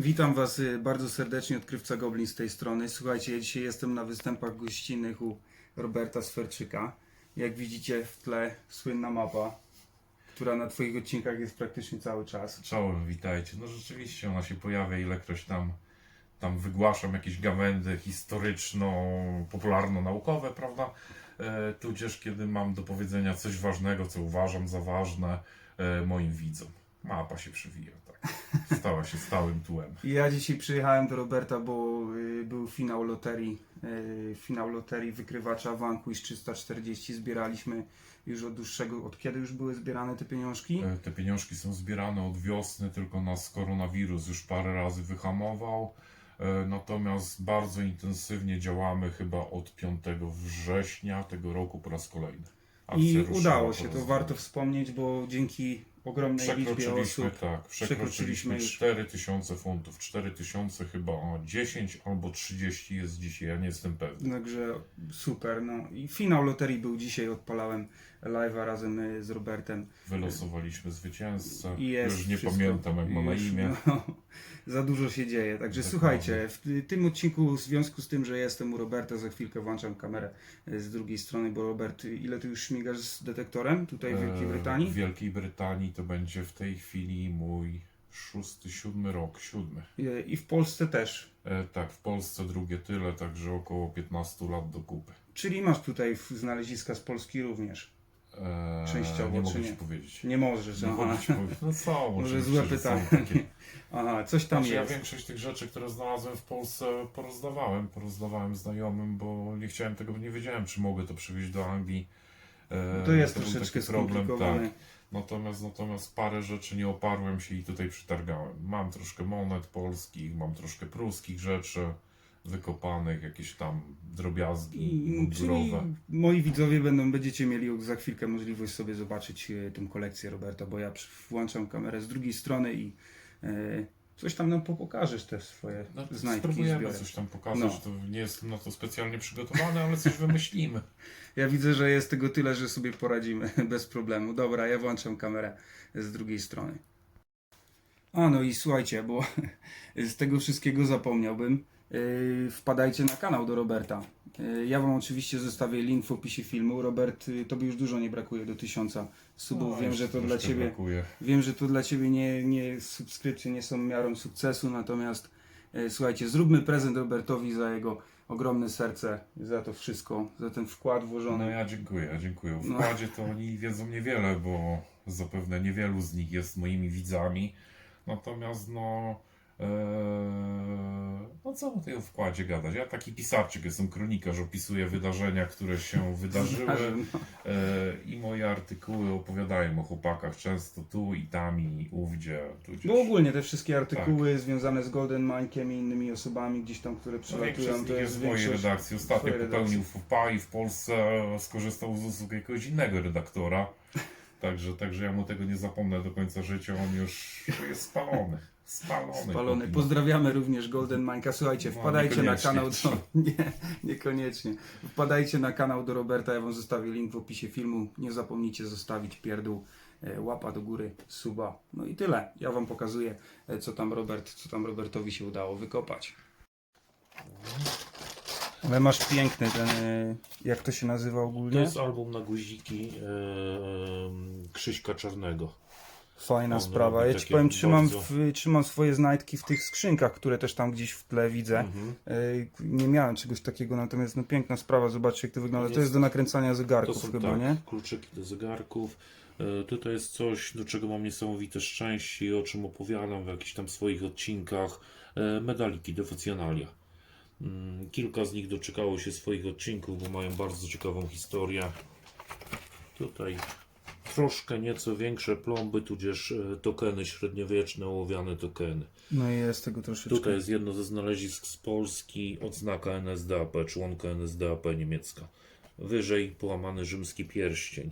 Witam Was y, bardzo serdecznie, odkrywca Goblin z tej strony. Słuchajcie, ja dzisiaj jestem na występach gościnnych u Roberta Sferczyka. Jak widzicie w tle słynna mapa, która na Twoich odcinkach jest praktycznie cały czas. Czołem, witajcie. No rzeczywiście ona się pojawia, ilekroć tam, tam wygłaszam jakieś gawędy historyczno-popularno-naukowe, prawda? E, tudzież kiedy mam do powiedzenia coś ważnego, co uważam za ważne e, moim widzom. Mapa się przywija, tak. Stała się stałym tłem. Ja dzisiaj przyjechałem do Roberta, bo y, był finał loterii, y, finał loterii wykrywacza Vanquish 340. Zbieraliśmy już od dłuższego, od kiedy już były zbierane te pieniążki? E, te pieniążki są zbierane od wiosny, tylko nas koronawirus już parę razy wyhamował. E, Natomiast bardzo intensywnie działamy chyba od 5 września tego roku po raz kolejny. Akcja I ruszyła udało po się, raz to warto wspomnieć, bo dzięki ogromnej liczbie Przekroczyliśmy, osób tak, przekroczyliśmy przekroczyliśmy już. 4000 funtów. 4000 chyba o 10 albo 30 jest dzisiaj, ja nie jestem pewny. Także super. No i finał loterii był dzisiaj, odpalałem live'a razem y, z Robertem. Wylosowaliśmy zwycięzcę. Jest Już nie wszystko. pamiętam jak ma na imię. No, za dużo się dzieje. Także Dokładnie. słuchajcie, w ty- tym odcinku, w związku z tym, że jestem u Roberta, za chwilkę włączam kamerę y, z drugiej strony, bo Robert, y, ile ty już śmigasz z detektorem tutaj w Wielkiej E, Brytanii? W Wielkiej Brytanii to będzie w tej chwili mój szósty, siódmy rok, siódmy. I w Polsce też. E, tak, w Polsce drugie tyle, także około 15 lat do kupy. Czyli masz tutaj znaleziska z Polski również. E, Częściowo, nie czy mogę nie? ci powiedzieć. Nie możesz, Nie aha. mogę ci powiedzieć. No co, Może oczywiście, złe że są pytanie. takie Aha, coś tam Znaczy, ja jest. większość tych rzeczy, które znalazłem w Polsce, porozdawałem. Porozdawałem znajomym, bo nie chciałem tego, nie wiedziałem, czy mogę to przywieźć do Anglii. E, To jest był troszeczkę taki skomplikowane. tak. Natomiast, natomiast parę rzeczy nie oparłem się i tutaj przytargałem. Mam troszkę monet polskich, mam troszkę pruskich rzeczy wykopanych, jakieś tam drobiazgi czyli mundurowe. moi widzowie będą, będziecie mieli za chwilkę możliwość sobie zobaczyć e, tę kolekcję Roberta, bo ja przy- włączam kamerę z drugiej strony i e, coś tam nam po- pokażesz te swoje No, znajdki i spróbujemy zbiory. coś tam pokazać. No. To nie jestem na to specjalnie przygotowany, ale coś wymyślimy. Ja widzę, że jest tego tyle, że sobie poradzimy bez problemu. Dobra, ja włączam kamerę z drugiej strony. A no i słuchajcie, bo z tego wszystkiego zapomniałbym. Yy, wpadajcie na kanał do Roberta. Yy, ja Wam oczywiście zostawię link w opisie filmu. Robert, yy, Tobie już dużo nie brakuje do tysiąca subów. No, Wiem, że to dla Ciebie Brakuje. Wiem, że to dla Ciebie nie, nie subskrypcje nie są miarą sukcesu, natomiast słuchajcie, zróbmy prezent Robertowi za jego ogromne serce, za to wszystko, za ten wkład włożony. No ja dziękuję, ja dziękuję. O No. wkładzie to oni wiedzą niewiele, bo zapewne niewielu z nich jest moimi widzami. Natomiast no. Eee, no co o tym wkładzie gadać? Ja taki pisarczyk jestem, kronikarz, opisuję wydarzenia, które się wydarzyły. No. Eee, I moje artykuły opowiadają o chłopakach często tu i tam i ówdzie. Bo ogólnie te wszystkie artykuły związane z Golden Mike'iem i innymi osobami gdzieś tam, które No, przylatują, z to jest w mojej większość... redakcji. Ostatnio popełnił FUPA i w Polsce skorzystał z usług jakiegoś innego redaktora. Także, także ja mu tego nie zapomnę do końca życia. On już jest spalony. Spalony. Spalony. Pozdrawiamy również Golden Mike'a. Słuchajcie, No, wpadajcie na niekoniecznie. kanał do... Nie, niekoniecznie. Wpadajcie na kanał do Roberta, ja wam zostawię link w opisie filmu. Nie zapomnijcie zostawić pierdół, e, łapa do góry, suba. No i tyle. Ja wam pokazuję, e, co tam Robert, co tam Robertowi się udało wykopać. Ale masz piękny ten, e, jak to się nazywa To ogólnie? jest album na guziki e, Krzyśka Czarnego. Fajna sprawa. Ja ci powiem, trzymam, bardzo- w, trzymam swoje znajdki w tych skrzynkach, które też tam gdzieś w tle widzę. Mhm. Ej, Nie miałem czegoś takiego, natomiast no piękna sprawa, zobaczcie jak to wygląda. To jest Jest- do nakręcania To zegarków są chyba, tak, nie? kluczyki do zegarków. E, tutaj jest coś, do czego mam niesamowite szczęście i o czym opowiadam w jakichś tam swoich odcinkach. E, medaliki, defocjonalia. Mm, Kilka z nich doczekało się swoich odcinków, bo mają bardzo ciekawą historię. Tutaj troszkę nieco większe plomby, tudzież e, tokeny średniowieczne, ołowiane tokeny. No i jest tego troszeczkę. Tutaj jest jedno ze znalezisk z Polski, odznaka NSDAP, członka NSDAP niemiecka. Wyżej połamany rzymski pierścień.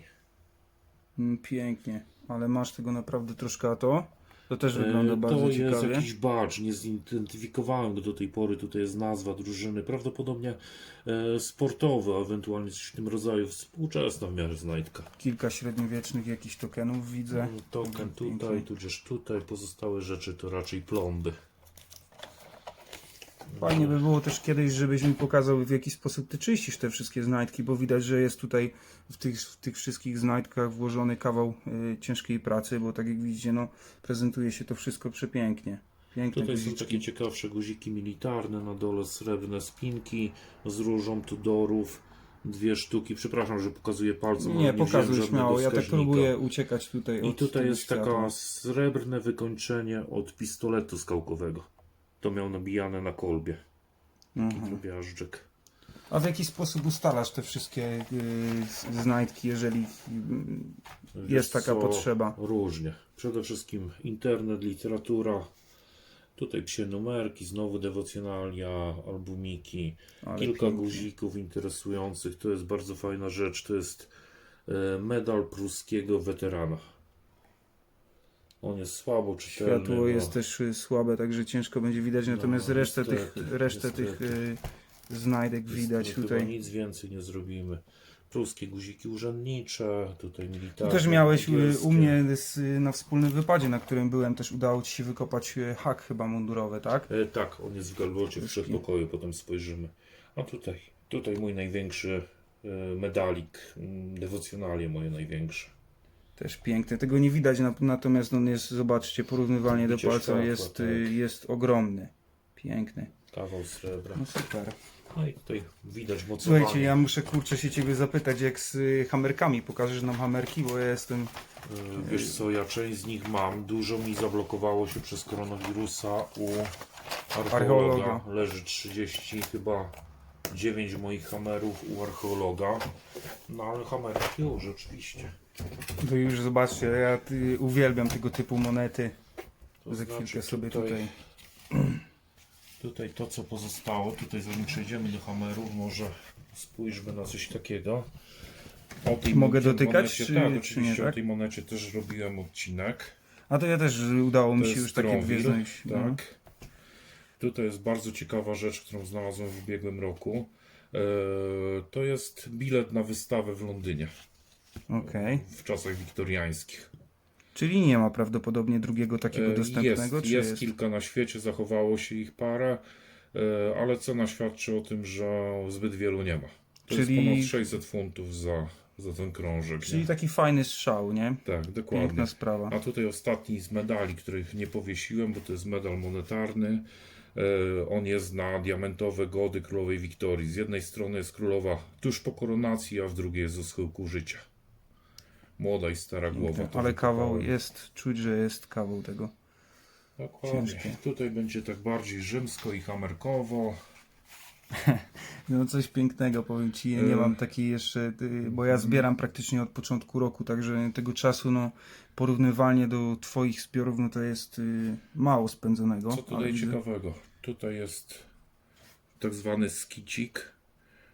Mm, Pięknie, ale masz tego naprawdę troszkę, a to? To też wygląda E, bardzo to jest ciekawie. jakiś badge, nie zidentyfikowałem go do tej pory, tutaj jest nazwa drużyny, prawdopodobnie e, sportowy, ewentualnie coś w tym rodzaju, współczesna w miarę znajdka. Kilka średniowiecznych jakichś tokenów widzę. Mm, Token tutaj, tudzież tutaj, pozostałe rzeczy to raczej plomby. Fajnie by było też kiedyś, żebyś mi pokazał w jaki sposób ty czyścisz te wszystkie znajdki, bo widać, że jest tutaj w tych, w tych wszystkich znajdkach włożony kawał y, ciężkiej pracy, bo tak jak widzicie, no prezentuje się to wszystko przepięknie. Piękne Tutaj są guziczki. takie ciekawsze guziki militarne, na dole srebrne spinki z różą Tudorów, dwie sztuki. Przepraszam, że pokazuję palcem, Nie, wziąłem pokazuj śmiało, ja tak próbuję uciekać tutaj I od tutaj jest światła. taka srebrne wykończenie od pistoletu skałkowego. To miał nabijane na kolbie. Taki Aha. drobiażdżek. A w jaki sposób ustalasz te wszystkie y, znajdki, jeżeli y, Wiesz jest taka co? potrzeba? Różnie. Przede wszystkim internet, literatura. Tutaj psie numerki, znowu dewocjonalia, albumiki. Ale Kilka pięknie. guzików interesujących. To jest bardzo fajna rzecz. To jest e, medal pruskiego weterana. On jest słabo czytelny. Światło bo- jest też y, słabe, także ciężko będzie widać, natomiast resztę tych, No, niestety, resztę tych niestety. y, znajdek Jest- widać tutaj. nic więcej nie zrobimy. Pruskie guziki urzędnicze, tutaj Tu militarne. też miałeś y, angielskie. u mnie y, na wspólnym wypadzie, na którym byłem, też udało Ci się wykopać y, hak chyba mundurowy, tak? E, tak, on jest w galwocie w przedpokoju, potem spojrzymy. A tutaj, tutaj mój największy medalik, mm, dewocjonalie moje największe. Też piękny. Tego nie widać, na- natomiast on jest, zobaczcie, porównywalnie do palca jest, y, tak. jest ogromny. Piękny. Kawał srebra. No super. No i tutaj widać mocowanie. Słuchajcie, ja muszę kurczę się Ciebie zapytać, jak z y, hamerkami. Pokażesz nam hamerki, bo ja jestem... E, Wiesz co, ja część z nich mam. Dużo mi zablokowało się przez koronawirusa u archeologa. Archeologa. Leży 30 chyba 9 moich hamerów u archeologa. No ale hamerki już oczywiście. To już zobaczcie, ja y, uwielbiam tego typu monety. To Za znaczy chwilkę sobie tutaj... Tutaj to, co pozostało, tutaj zanim przejdziemy do hamerów, może spójrzmy na coś takiego. O tej Mogę dotykać, monecie, czy- tak, czy oczywiście tak? o tej monecie też robiłem odcinek. A to ja też udało To mi się już takie dwie znaleźć. Tak. Tutaj jest bardzo ciekawa rzecz, którą znalazłem w ubiegłym roku. E, to jest bilet na wystawę w Londynie Okej. w czasach wiktoriańskich. Czyli nie ma prawdopodobnie drugiego takiego E, dostępnego, Jest, czy jest jest? kilka na świecie, zachowało się ich parę, e, ale cena świadczy o tym, że zbyt wielu nie ma. To Czyli- jest ponad 600 funtów za, za ten krążek. Czyli nie? taki fajny strzał, nie? Tak, dokładnie. Piękna sprawa. A tutaj ostatni z medali, których nie powiesiłem, bo to jest medal monetarny. E, On jest na diamentowe gody królowej Wiktorii. Z jednej strony jest królowa tuż po koronacji, a w drugiej jest u schyłku życia. Młoda i stara głowa. Ale kawał wykopałem. jest, czuć, że jest kawał tego. Dokładnie. ciężkie. Tutaj będzie tak bardziej rzymsko i hamerkowo. No coś pięknego, powiem Ci, ja nie E. mam takiej jeszcze, bo ja zbieram praktycznie od początku roku, także tego czasu, no, porównywalnie do Twoich zbiorów, no to jest y, mało spędzonego. Co tutaj ciekawego? Tutaj jest tak zwany skicik.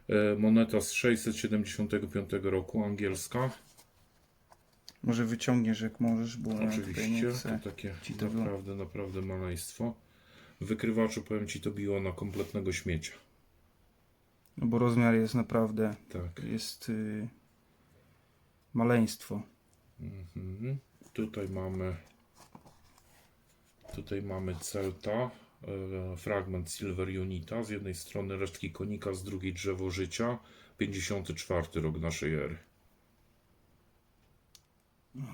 E, Moneta z 675 roku, angielska. Może wyciągniesz jak możesz, bo ja tutaj nie Oczywiście, chcę. to takie ci tego- naprawdę, naprawdę maleństwo. Wykrywaczu, powiem Ci, to biło na kompletnego śmiecia. No bo rozmiar jest naprawdę, Tak. jest y, maleństwo. Mhm. Tutaj mamy tutaj mamy Celta, e, fragment Silver Unita. Z jednej strony resztki konika, z drugiej drzewo życia. 54 rok naszej ery.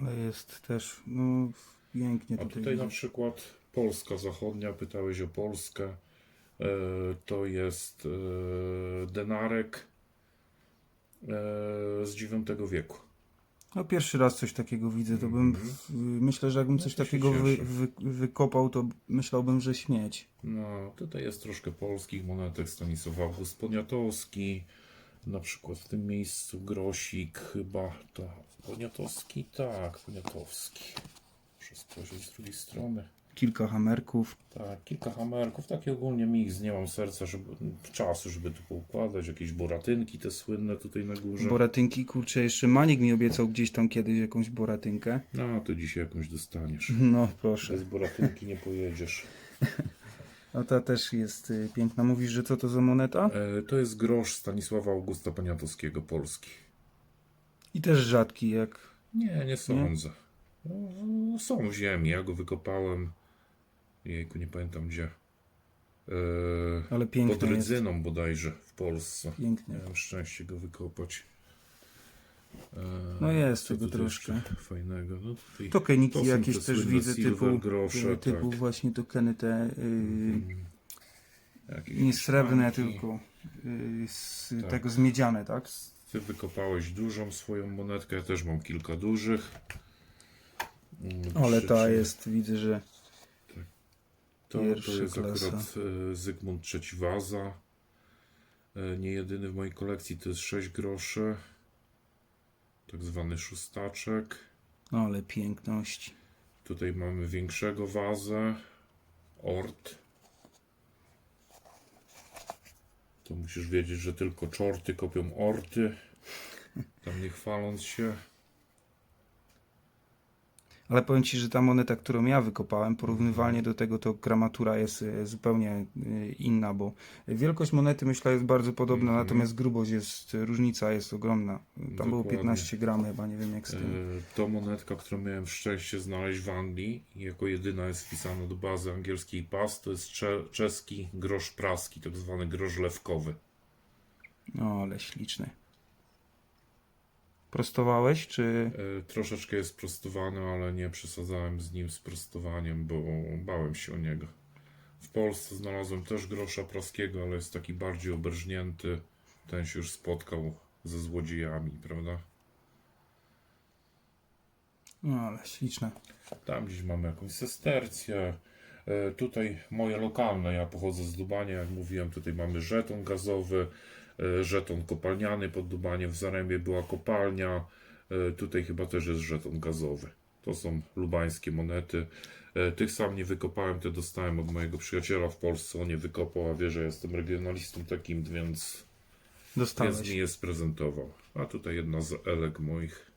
Ale jest też, no, pięknie A tutaj. na przykład Polska Zachodnia, pytałeś o Polskę. E, To jest e, denarek e, z IX wieku. No pierwszy raz coś takiego widzę, to bym, Mhm. myślę, że jakbym coś takiego wy, wy, wykopał, to myślałbym, że śmieć. No, tutaj jest troszkę polskich monetek Stanisław August Poniatowski. Na przykład w tym miejscu Grosik chyba to Poniatowski? Tak, Poniatowski. Muszę spojrzeć z drugiej strony. Kilka hamerków. Tak, kilka hamerków, taki ogólnie mix, nie mam serca, żeby, czasu, żeby tu poukładać, jakieś boratynki te słynne tutaj na górze. Boratynki, kurczę, jeszcze Manik mi obiecał gdzieś tam kiedyś jakąś boratynkę. No, to dzisiaj jakąś dostaniesz. No proszę. Bez boratynki nie pojedziesz. A ta też jest y, piękna. Mówisz, że co to za moneta? E, to jest grosz Stanisława Augusta Poniatowskiego, Polski. I też rzadki, jak... Nie, nie sądzę. No, są w ziemi, ja go wykopałem. Jejku, nie pamiętam gdzie. e, Ale piękny pod jest. Rydzyną bodajże w Polsce. Pięknie. Miałem szczęście go wykopać. E, No jest tego troszkę. jeszcze Fajnego. No tutaj Tokeniki to jakieś te też widzę typu, grosze, typu tak. właśnie tokeny te yy, nie srebrne, tylko yy, z Tak. tego zmiedziane, tak? Ty wykopałeś dużą swoją monetkę, ja też mam kilka dużych. Ale ta jest, widzę, że To, to pierwsza jest klasa. akurat e, Zygmunt III Waza. E, nie jedyny w mojej kolekcji, to jest 6 groszy. Tak zwany szóstaczek. no, ale piękność. Tutaj mamy większego wazę. Ort. To musisz wiedzieć, że tylko czorty kopią orty. Tam nie chwaląc się. Ale powiem Ci, że ta moneta, którą ja wykopałem, porównywalnie do tego, to gramatura jest e, zupełnie e, inna, bo wielkość monety myślę jest bardzo podobna, Mhm. natomiast grubość jest, różnica jest ogromna. Tam było Dokładnie. 15 gram chyba, nie wiem jak z tym. E, To monetka, którą miałem szczęście znaleźć w Anglii jako jedyna jest wpisana do bazy angielskiej PAS, to jest cze czeski grosz praski, tak zwany grosz lewkowy. No, ale śliczny. Prostowałeś, czy... E, Troszeczkę jest prostowany, ale nie przesadzałem z nim z prostowaniem, bo bałem się o niego. W Polsce znalazłem też grosza praskiego, ale jest taki bardziej obrżnięty. Ten się już spotkał ze złodziejami, prawda? No, ale śliczne. Tam gdzieś mamy jakąś sestercję. E, Tutaj moje lokalne, ja pochodzę z Dubania, jak mówiłem, tutaj mamy żeton gazowy, żeton kopalniany pod Dubaniem, w Zarębie była kopalnia, e, tutaj chyba też jest żeton gazowy. To są lubańskie monety. E, Tych sam nie wykopałem, te dostałem od mojego przyjaciela w Polsce, on je wykopał, a wie, że jestem regionalistą takim, więc, więc mi je sprezentował. A tutaj jedna z elek moich.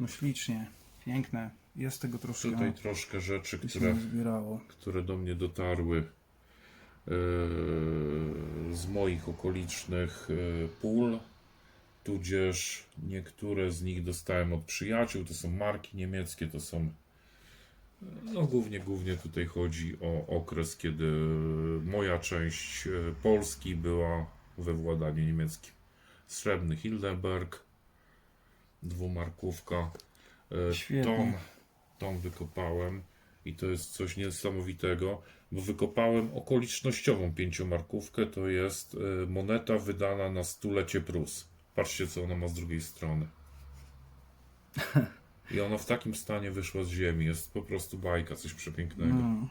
No ślicznie. Piękne. Jest tego troszkę. Tutaj troszkę rzeczy, które nie które do mnie dotarły e, z moich okolicznych e, pól, tudzież niektóre z nich dostałem od przyjaciół, to są marki niemieckie, to są no głównie, głównie tutaj chodzi o okres, kiedy moja część e, Polski była we władaniu niemieckim. Srebrny Hildenberg, dwumarkówka. Świetnie. Tą, tą wykopałem i to jest coś niesamowitego, bo wykopałem okolicznościową pięciomarkówkę, to jest e, moneta wydana na stulecie Prus. Patrzcie, co ona ma z drugiej strony. I ona w takim stanie wyszła z ziemi. Jest po prostu bajka, coś przepięknego. No.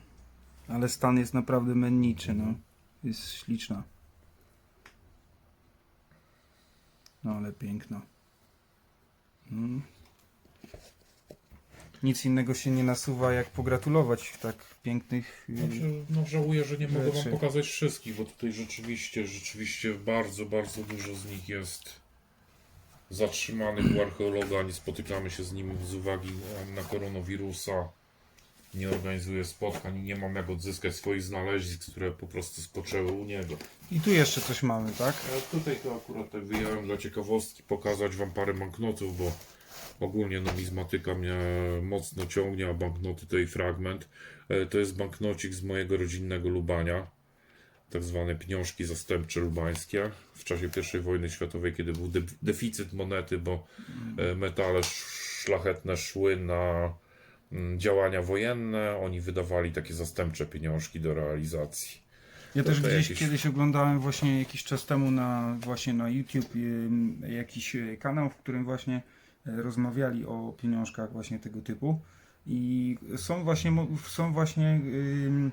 Ale stan jest naprawdę menniczy, no. Jest śliczna. No ale piękna. Mm. Nic innego się nie nasuwa jak pogratulować tak pięknych. y, Znaczy, no żałuję, że nie mogę Rzeczy. wam pokazać wszystkich, bo tutaj rzeczywiście, rzeczywiście bardzo, bardzo dużo z nich jest zatrzymanych u archeologa. Nie spotykamy się z nim z uwagi na, na koronawirusa. Nie organizuję spotkań, nie mam jak odzyskać swoich znalezisk, które po prostu spoczęły u niego. I tu jeszcze coś mamy, tak? A tutaj to akurat tak wyjąłem dla ciekawostki, pokazać wam parę banknotów, bo ogólnie numizmatyka mnie mocno ciągnie, a banknoty to i fragment. E, To jest banknocik z mojego rodzinnego Lubania, tak zwane pieniążki zastępcze lubańskie w czasie I wojny światowej, kiedy był de deficyt monety, bo e, metale sz- szlachetne szły na mm, działania wojenne, oni wydawali takie zastępcze pieniążki do realizacji. Ja też gdzieś jakieś- kiedyś oglądałem właśnie jakiś czas temu na właśnie na YouTube jakiś y, kanał, w którym właśnie rozmawiali o pieniążkach właśnie tego typu i są właśnie są właśnie ym,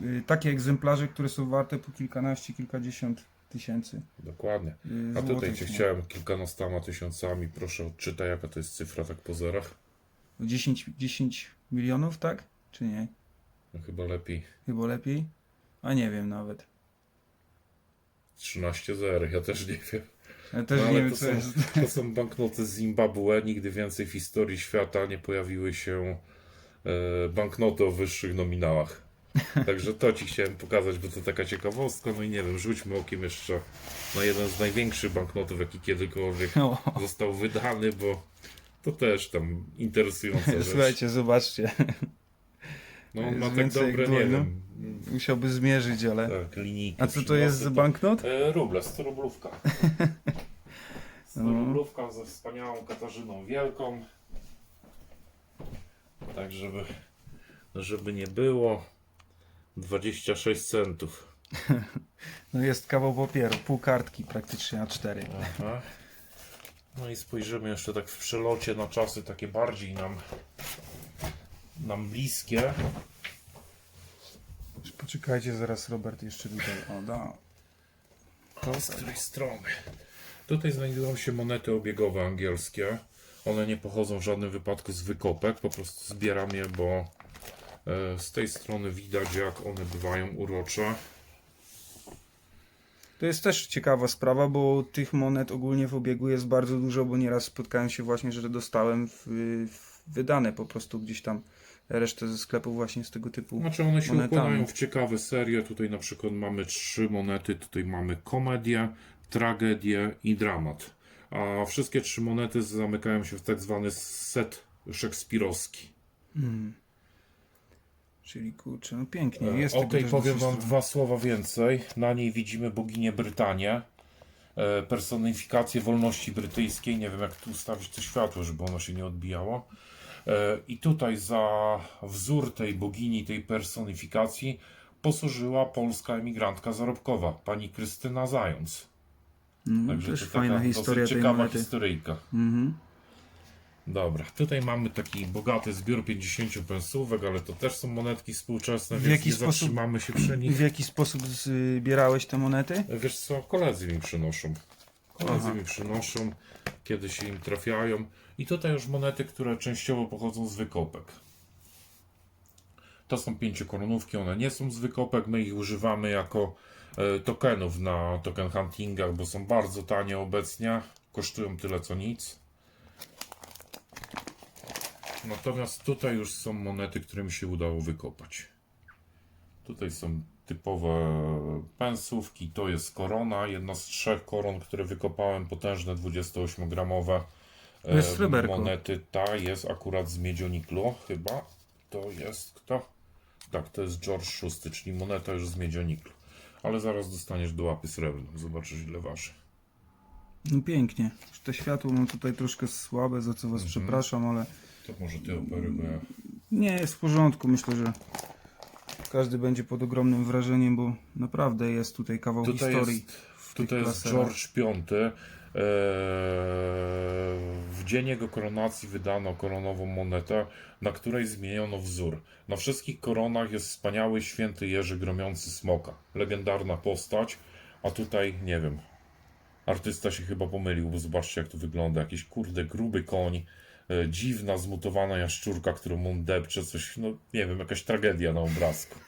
y, takie egzemplarze, które są warte po kilkanaście, kilkadziesiąt tysięcy Dokładnie. y, A tutaj cię no. chciałem kilkunastoma tysiącami. Proszę odczytaj, jaka to jest cyfra tak po zerach. 10, 10 milionów, tak? Czy nie? No chyba lepiej. Chyba lepiej? A nie wiem nawet. 13 zer, ja też nie wiem. Ja też No, nie wiem to co są, jest. to są banknoty z Zimbabwe. Nigdy więcej w historii świata nie pojawiły się e, banknoty o wyższych nominałach. Także to ci chciałem pokazać, bo to taka ciekawostka. No i nie wiem, rzućmy okiem jeszcze na jeden z największych banknotów, jaki kiedykolwiek No. został wydany, bo to też tam interesująca rzecz. Słuchajcie, zobaczcie. No on ma tak dobre, nie dłoń, wiem, musiałby zmierzyć, ale... Tak, linijki. A co to jest za banknot? E, ruble, 100 rublówka. 100 No. rublówka ze wspaniałą Katarzyną Wielką. Tak, żeby, żeby nie było. 26 centów. No jest kawał papieru, pół kartki praktycznie A4. Aha. No i spojrzymy jeszcze tak w przelocie na czasy takie bardziej nam, nam bliskie. Poczekajcie zaraz Robert jeszcze tutaj. O, da. To Z której strony? Tutaj znajdują się monety obiegowe angielskie. One nie pochodzą w żadnym wypadku z wykopek, po prostu zbieram je, bo e, z tej strony widać jak one bywają urocze. To jest też ciekawa sprawa, bo tych monet ogólnie w obiegu jest bardzo dużo, bo nieraz spotkałem się właśnie, że dostałem w, w wydane po prostu gdzieś tam resztę ze sklepów właśnie z tego typu. Znaczy one się monetami. układają w ciekawe serie. Tutaj na przykład mamy trzy monety, tutaj mamy komedię, tragedię i dramat. A wszystkie trzy monety zamykają się w tak zwany set szekspirowski. Mm. Czyli kurczę, no pięknie. E, Jest o tej powiem wam dwa słowa więcej. Na niej widzimy boginię Brytanię. e, Personifikację wolności brytyjskiej. Nie wiem jak tu ustawić to światło, żeby ono się nie odbijało. E, I tutaj za wzór tej bogini, tej personifikacji posłużyła polska emigrantka zarobkowa, pani Krystyna Zając. No, Także też to fajna historia dosyć ciekawa monety. historyjka. Mhm. Dobra, tutaj mamy taki bogaty zbiór 50 pensówek, ale to też są monetki współczesne, W więc jaki nie sposób- zatrzymamy się przy nich. w jaki sposób zbierałeś te monety? Wiesz co, koledzy mi przynoszą. Koledzy mi przynoszą, kiedy się im trafiają. I tutaj już monety, które częściowo pochodzą z wykopek. To są pięciokoronówki, one nie są z wykopek, my ich używamy jako e, tokenów na token huntingach, bo są bardzo tanie obecnie, kosztują tyle co nic. Natomiast tutaj już są monety, które mi się udało wykopać. Tutaj są typowe pensówki. To jest korona, jedna z trzech koron, które wykopałem, potężne 28-gramowe To jest e, monety. Ta jest akurat z miedzioniklu, chyba. To jest kto? Tak, to jest George VI, czyli moneta już z miedzioniklu. Ale zaraz dostaniesz do łapy srebrną, zobaczysz ile waży. No pięknie. To światło mam tutaj troszkę słabe, za co was Mhm. przepraszam, ale To może ty opery, bo ja... nie jest w porządku. Myślę, że każdy będzie pod ogromnym wrażeniem, bo naprawdę jest tutaj kawał Tutaj historii. jest, tutaj jest klaserach. George V. Eee, w dzień jego koronacji wydano koronową monetę, na której zmieniono wzór. Na wszystkich koronach jest wspaniały święty Jerzy gromiący smoka. Legendarna postać, a tutaj nie wiem. Artysta się chyba pomylił, bo zobaczcie jak to wygląda. Jakiś kurde gruby koń, dziwna, zmutowana jaszczurka, którą on depcze, coś, no nie wiem, jakaś tragedia na obrazku.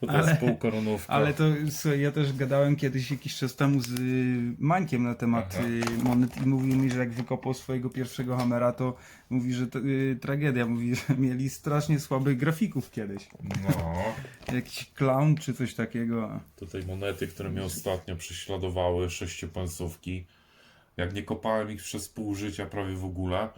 To, to Ale- jest półkoronówka. Ale to słuchaj, ja też gadałem kiedyś jakiś czas temu z y, Mańkiem na temat Aha. y, monet i mówił mi, że jak wykopał swojego pierwszego hamera, to mówi, że to, y, tragedia. Mówi, że mieli strasznie słabych grafików kiedyś. No. Jakiś clown czy coś takiego. Tutaj monety, które mnie ostatnio prześladowały, sześciopensówki. Jak nie kopałem ich przez pół życia prawie w ogóle,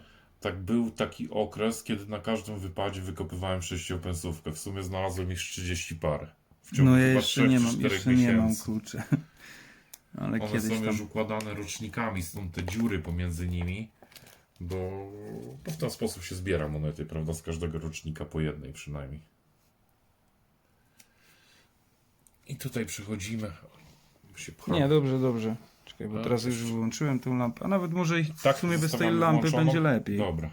tak był taki okres, kiedy na każdym wypadzie wykopywałem sześciopensówkę. W sumie znalazłem ich 30 parę. W ciągu No ja jeszcze 3 nie mam, 4 jeszcze nie mam miesięcy. kurczę. Ale One kiedyś są tam. już układane rocznikami, są te dziury pomiędzy nimi, bo, bo w ten sposób się zbiera monety, prawda? Z każdego rocznika po jednej przynajmniej. I tutaj przechodzimy. Nie, dobrze, dobrze. Czekaj, bo teraz już wyłączyłem tę lampę. A nawet może i Tak, w sumie bez tej lampy włączoną? będzie lepiej. Dobra.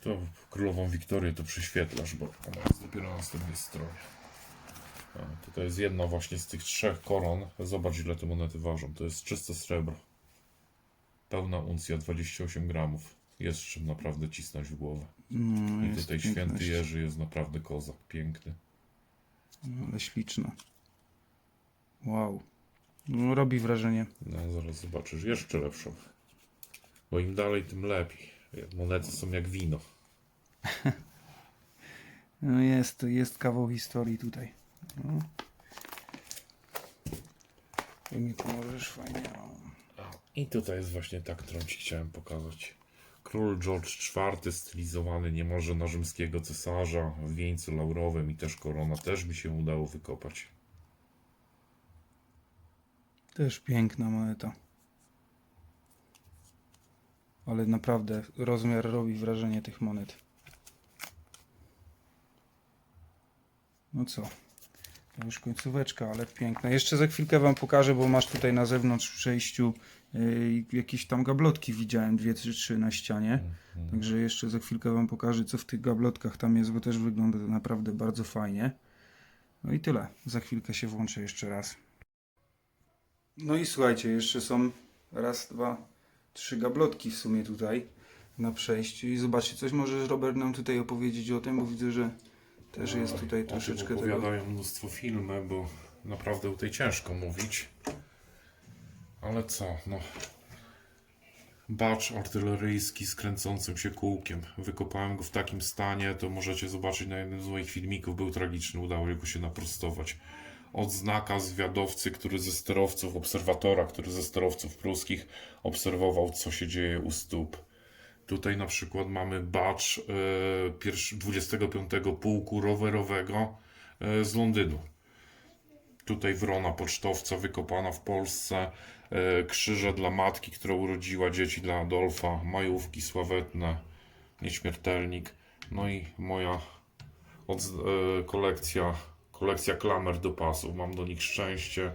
To królową Wiktorię to przyświetlasz, bo ona jest dopiero na następnej stronie. A, tutaj jest jedna właśnie z tych trzech koron. Zobacz ile te monety ważą. To jest czyste srebro. Pełna uncja, 28 gramów. Jest czym naprawdę cisnąć w głowę. No, I tutaj święty Jerzy jest naprawdę kozak. Piękny. No, Ale śliczna. Wow. No, robi wrażenie. No zaraz zobaczysz jeszcze lepszą. Bo im dalej, tym lepiej. Monety są jak wino. No jest, jest kawał historii tutaj. No. Tu mi pomożesz fajnie. O. I tutaj jest właśnie ta, którą Ci chciałem pokazać. Król George IV stylizowany niemalże na rzymskiego cesarza w wieńcu laurowym i też korona też mi się udało wykopać. Też piękna moneta. Ale naprawdę rozmiar robi wrażenie tych monet. No co? To już końcóweczka, ale piękna. Jeszcze za chwilkę wam pokażę, bo masz tutaj na zewnątrz w przejściu yy, jakieś tam gablotki widziałem, dwie czy trzy na ścianie. Także jeszcze za chwilkę wam pokażę, co w tych gablotkach tam jest, bo też wygląda to naprawdę bardzo fajnie. No i tyle. Za chwilkę się włączę jeszcze raz. No i słuchajcie, jeszcze są raz, dwa, trzy gablotki w sumie tutaj na przejściu. I zobaczcie, coś możesz Robert nam tutaj opowiedzieć o tym, bo widzę, że też jest tutaj troszeczkę tego. opowiadają mnóstwo filmy, bo naprawdę tutaj ciężko mówić. Ale co, no. Bacz artyleryjski z kręcącym się kółkiem. Wykopałem go w takim stanie, to możecie zobaczyć na jednym z moich filmików. Był tragiczny, udało go się naprostować. Odznaka zwiadowcy, który ze sterowców, obserwatora, który ze sterowców pruskich obserwował, co się dzieje u stóp. Tutaj na przykład mamy bacz e, pierwszy- 25 Pułku Rowerowego e, z Londynu. Tutaj wrona pocztowca wykopana w Polsce. E, krzyże dla matki, która urodziła dzieci dla Adolfa. Majówki sławetne. Nieśmiertelnik. No i moja kolekcja, kolekcja klamer do pasów. Mam do nich szczęście.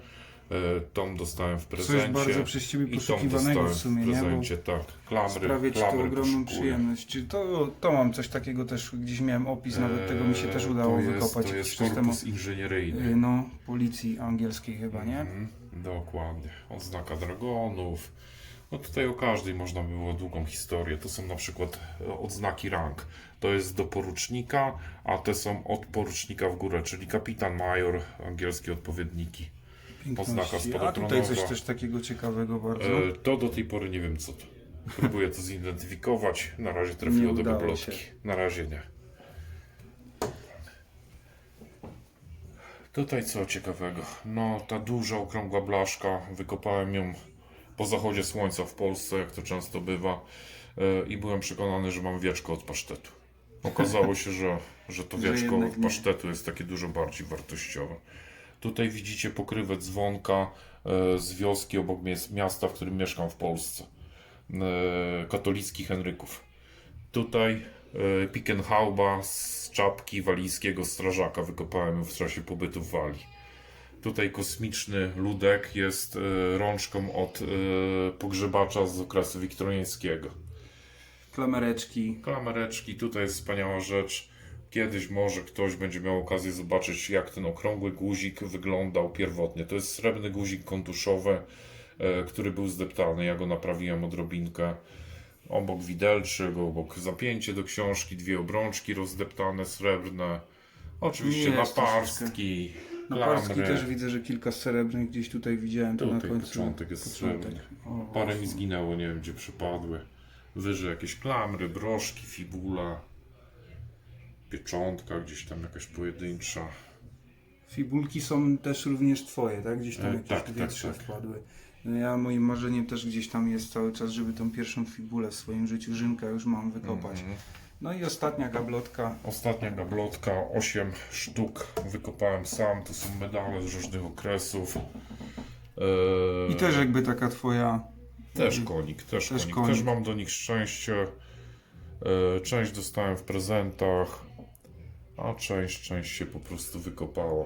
E, Tom dostałem w prezencie. Coś bardzo przez Ciebie poszukiwanego w sumie, w nie? Bo prezencie, tak. Klamry, sprawia Ci to ogromną poszukuję. przyjemność. To, to mam coś takiego też, gdzieś miałem opis, nawet tego mi się też Eee, udało to jest, wykopać To jest korpus inżynieryjny. Y, No, policji angielskiej chyba, nie? Mhm, dokładnie. Odznaka dragonów. No tutaj o każdej można było długą historię. To są na przykład e, odznaki rang. To jest do porucznika, a te są od porucznika w górę, czyli kapitan, major, angielskie odpowiedniki. Piękności. Oznaka A tutaj coś też takiego ciekawego bardzo. E, to do tej pory nie wiem co to. Próbuję to zidentyfikować. Na razie trafiło do się. Na razie nie. Tutaj co ciekawego? No, ta duża, okrągła blaszka. Wykopałem ją po zachodzie słońca w Polsce, jak to często bywa. E, I byłem przekonany, że mam wieczko od pasztetu. Okazało się, że, że to wieczko od pasztetu jest takie dużo bardziej wartościowe. Tutaj widzicie pokrywę dzwonka e, z wioski obok miasta, w którym mieszkam w Polsce. E, katolickich Henryków. Tutaj Pickenhauba z czapki walijskiego strażaka wykopałem w czasie pobytu w Walii. Tutaj kosmiczny ludek jest e, rączką od e, pogrzebacza z okresu wiktoriańskiego. Klamereczki. Klamereczki, tutaj jest wspaniała rzecz. Kiedyś może ktoś będzie miał okazję zobaczyć, jak ten okrągły guzik wyglądał pierwotnie. To jest srebrny guzik kontuszowy, e, który był zdeptany. Ja go naprawiłem odrobinkę. Obok widelczyk, obok zapięcie do książki, dwie obrączki rozdeptane, srebrne. Oczywiście Jest napastki, Na Polski klamry. też widzę, że kilka srebrnych gdzieś tutaj widziałem. Tu na końcu. początek jest początek. srebrny. O, Parę mi zginęło, nie wiem gdzie przypadły. Wyżej jakieś klamry, broszki, fibula, pieczątka gdzieś tam jakaś pojedyncza. Fibulki są też również twoje, tak? Gdzieś tam E, jakieś tak, dwie, tak, trzy tak. wpadły. No Ja moim marzeniem też gdzieś tam jest cały czas, żeby tą pierwszą fibulę w swoim życiu, Rzymka już mam wykopać. Mhm. No i ostatnia gablotka. Ostatnia gablotka, 8 sztuk wykopałem sam. To są medale z różnych okresów. Eee, I też jakby taka twoja. Też konik, też, Też konik. konik. Też mam do nich szczęście. E, Część dostałem w prezentach, a część, część się po prostu wykopała.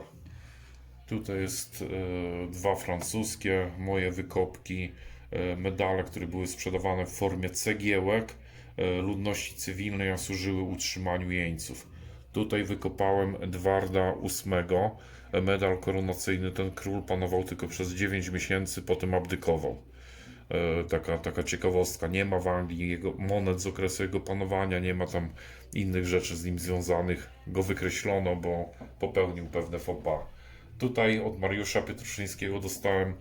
Tutaj jest e, dwa francuskie, moje wykopki, e, medale, które były sprzedawane w formie cegiełek ludności cywilnej, a służyły utrzymaniu jeńców. Tutaj wykopałem Edwarda VIII, e, medal koronacyjny. Ten król panował tylko przez 9 miesięcy, potem abdykował. E, taka, taka ciekawostka. Nie ma w Anglii jego monet z okresu jego panowania, nie ma tam innych rzeczy z nim związanych. Go wykreślono, bo popełnił pewne faux. Tutaj od Mariusza Pietruszyńskiego dostałem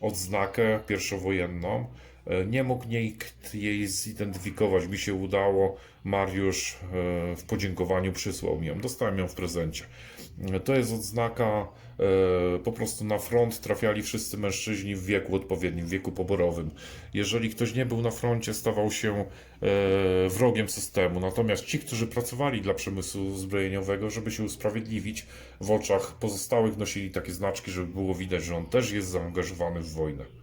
odznakę pierwszowojenną. E, Nie mógł nikt jej zidentyfikować. Mi się udało. Mariusz e, w podziękowaniu przysłał mi ją. Dostałem ją w prezencie. To jest odznaka, e, po prostu na front trafiali wszyscy mężczyźni w wieku odpowiednim, w wieku poborowym. Jeżeli ktoś nie był na froncie, stawał się e, wrogiem systemu. Natomiast ci, którzy pracowali dla przemysłu zbrojeniowego, żeby się usprawiedliwić, w oczach pozostałych nosili takie znaczki, żeby było widać, że on też jest zaangażowany w wojnę.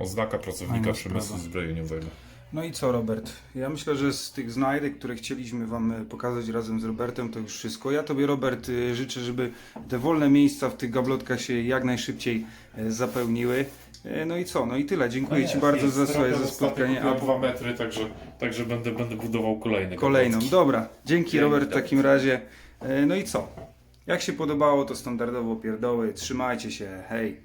Oznaka pracownika Fajna przemysłu sprawa. zbrojeniowego. No i co, Robert? Ja myślę, że z tych znajdek, które chcieliśmy Wam e, pokazać razem z Robertem, to już wszystko. Ja Tobie, Robert, e, życzę, żeby te wolne miejsca w tych gablotkach się jak najszybciej e, zapełniły. No i co? No i tyle. Dziękuję Ci bardzo za, słuchaj, za spotkanie. A dwa metry, także, także będę, będę budował kolejne. kolejną. gablotki. Dobra. Dzięki, Dzięki, Robert, w takim razie. E, No i co? Jak się podobało, to standardowo pierdoły. Trzymajcie się. Hej.